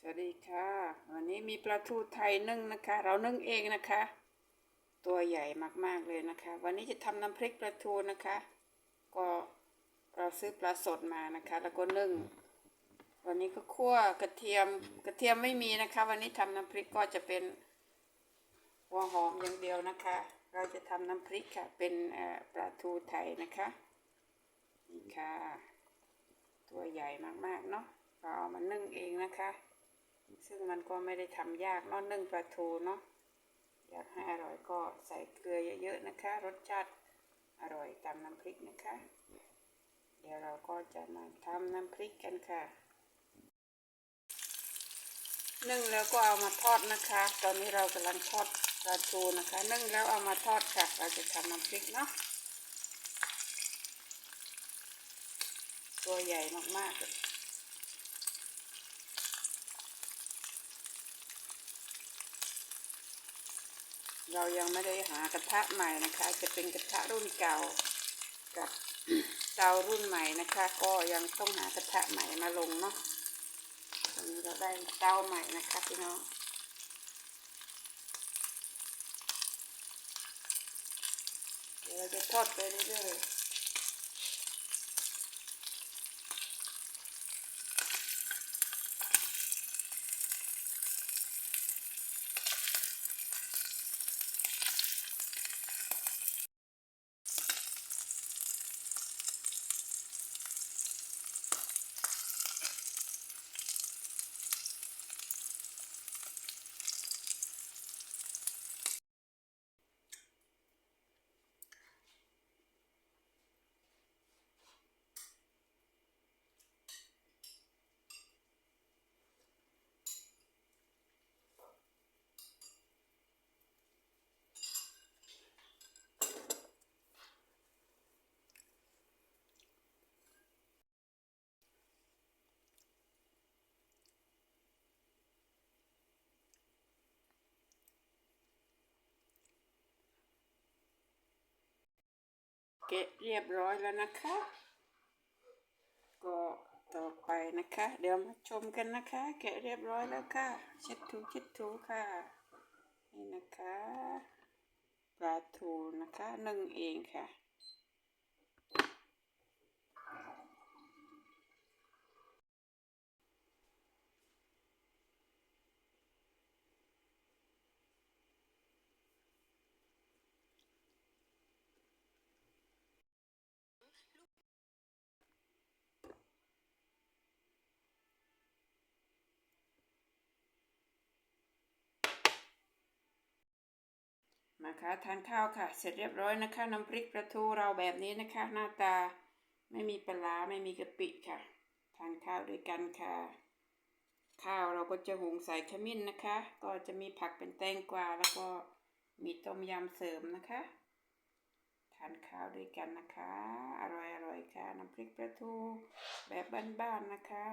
สวัสดีค่ะ วันนี้มีปลาทูไทยนึ่งนะคะ เรานึ่งเองนะคะ ตัวใหญ่มากๆเลยนะคะ วันนี้จะทำน้ำพริกปลาทูนะคะ ก็เราซื้อปลาสดมานะคะ แล้วก็นึ่ง วันนี้ก็คั่วกระเทียมกระเทียมไม่มีนะคะ วันนี้ทำน้ำพริกก็จะเป็นหัวหอมอย่างเดียวนะคะ เราจะทำน้ำพริกค่ะ เป็นปลาทูไทยนะคะนี่ค่ะ ตัวใหญ่มากๆเนาะเราเอามานึ่งเองนะคะ ซึ่งมันก็ไม่ได้ทำยากเนาะนึ่งปลาทูเนาะอยากให้อร่อยก็ใส่เกลือเยอะๆนะคะ รสชาติอร่อยตามน้ำพริกนะคะ เดี๋ยวเราก็จะมาทำน้ำพริกกันค่ะนึ่งแล้วก็เอามาทอดนะคะ ตอนนี้เรากำลังทอดปลาทูนะคะ นึ่งแล้วเอามาทอดค่ะ เราจะทำน้ำพริกเนาะตัวใหญ่มากๆ เรายังไม่ได้หากระทะใหม่นะคะ จะเป็นกระทะรุ่นเก่ากับเตารุ่นใหม่นะคะ ก็ยังต้องหากระทะใหม่มาลงเนาะตอนนี้เราได้เตาใหม่นะคะพี่น้องเดี๋ยวเราจะทอดไปเรื่อยๆ เกะเรียบร้อยแล้วนะคะ ก็ต่อไปนะคะ เดี๋ยวมาชมกันนะคะ แกะเรียบร้อยแล้วค่ะ เช็ดถูเช็ดถูค่ะ นี่นะคะปลาทูนะคะนึ่งเองค่ะ มาคะทานข้าวค่ะ เสร็จเรียบร้อยนะคะน้ำพริกปลาทูเราแบบนี้นะคะ หน้าตาไม่มีปลาไม่มีกะปิค่ะ ทานข้าวด้วยกันค่ะ ข้าวเราก็จะหุงใส่ขมิ้นนะคะ ก็จะมีผักเป็นแตงกวาแล้วก็มีต้มยำเสริมนะคะ ทานข้าวด้วยกันนะคะ อร่อยๆค่ะน้ำพริกปลาทูแบบบ้านๆนะคะ